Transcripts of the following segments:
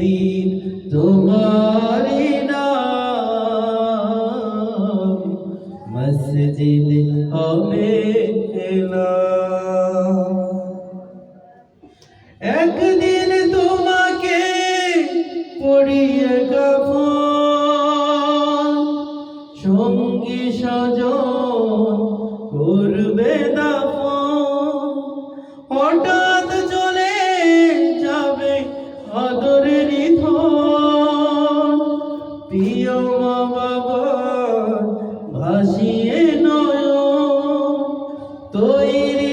একদিন তোমারি নাম মসজিদ হবে একদিন তোমাকে পড়িয়ে কাফন সঙ্গী সজন করবে দাফন। হঠাৎ তৈরি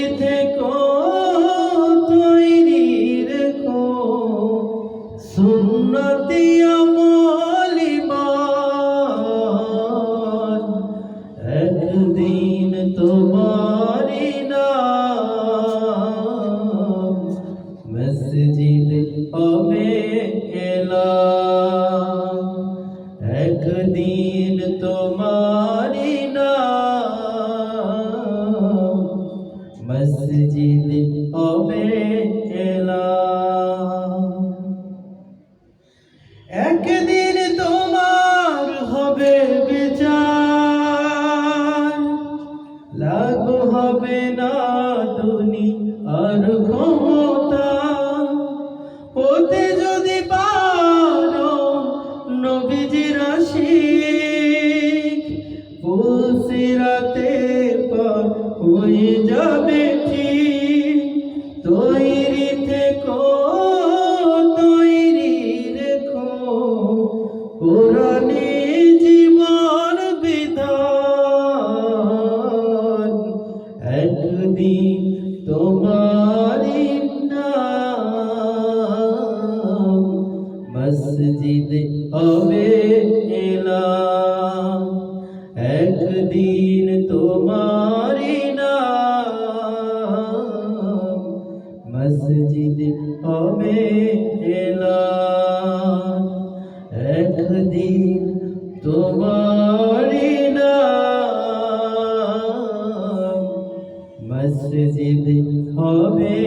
মসজিদ হবে একদিন তোমার হবে বিচার লাগু হবে না দুনি আর ক্ষমতা। মসজিদ হবে এলাম। একদিন তোমারি নাম মসজিদ হবে এলাম। একদিন তোমারি নাম মসজিদ হবে